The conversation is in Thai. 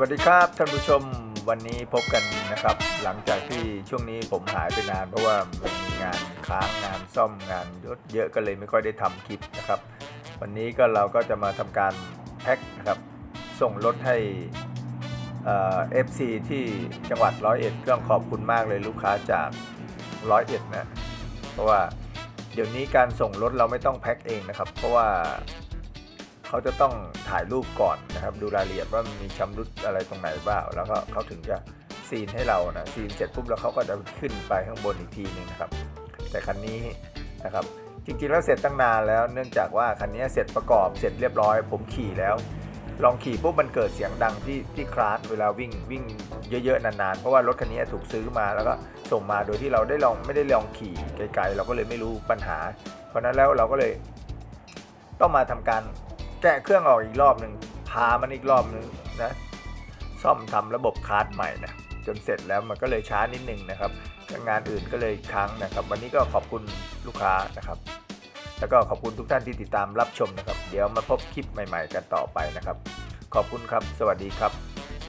วัสดีครับท่านผู้ชมวันนี้พบกันนะครับ หลังจากที่ช่วงนี้ผมหายไปนานเพราะว่ามันมีงานค้างงานซ่อมงานเยอะก็เลยไม่ค่อยได้ทำคลิปนะครับ วันนี้ก็เราก็จะมาทำการแพ็คนะครับ ส่งรถให้เอฟซีที่จังหวัดร้อยเอ็ดก็ขอบคุณมากเลยลูกค้าจากร้อยเอ็ดนะเพราะว่าเดี๋ยวนี้การส่งรถเราไม่ต้องแพ็คเองนะครับ เพราะว่า เขาจะต้องถ่ายรูปก่อนนะครับ ดูรายละเอียดว่ามีชำรุดอะไรตรงไหนบ้างแล้วก็เขาถึงจะซีนให้เรานะซีนเสร็จปุ๊บแล้วเขาก็จะขึ้นไปข้างบนอีกทีหนึ่งนะครับ แต่คันนี้นะครับจริงๆแล้วเสร็จตั้งนานแล้วเนื่องจากว่าคันนี้เสร็จประกอบเสร็จเรียบร้อย ผมขี่แล้ว ลองขี่ปุ๊บมันเกิดเสียงดังที่ที่คลาสเวลาวิ่งวิ่งเยอะๆนานๆ เพราะว่ารถคันนี้ถูกซื้อมาแล้วก็ส่งมาโดยที่เราได้ลองไม่ได้ลองขี่ไกลๆ เราก็เลยไม่รู้ปัญหา เพราะฉะนั้นแล้วเราก็เลยต้องมาทำการ แกะเครื่องออกอีกรอบหนึ่งพามันอีกรอบหนึ่งนะ ซ่อมทำระบบคาร์ดใหม่นะจนเสร็จแล้วมันก็เลยช้านิดนึงนะครับงานอื่นก็เลยค้างนะครับ วันนี้ก็ขอบคุณลูกค้านะครับ แล้วก็ขอบคุณทุกท่านที่ติดตามรับชมนะครับ เดี๋ยวมาพบคลิปใหม่ ๆ กันต่อไปนะครับ ขอบคุณครับ สวัสดีครับ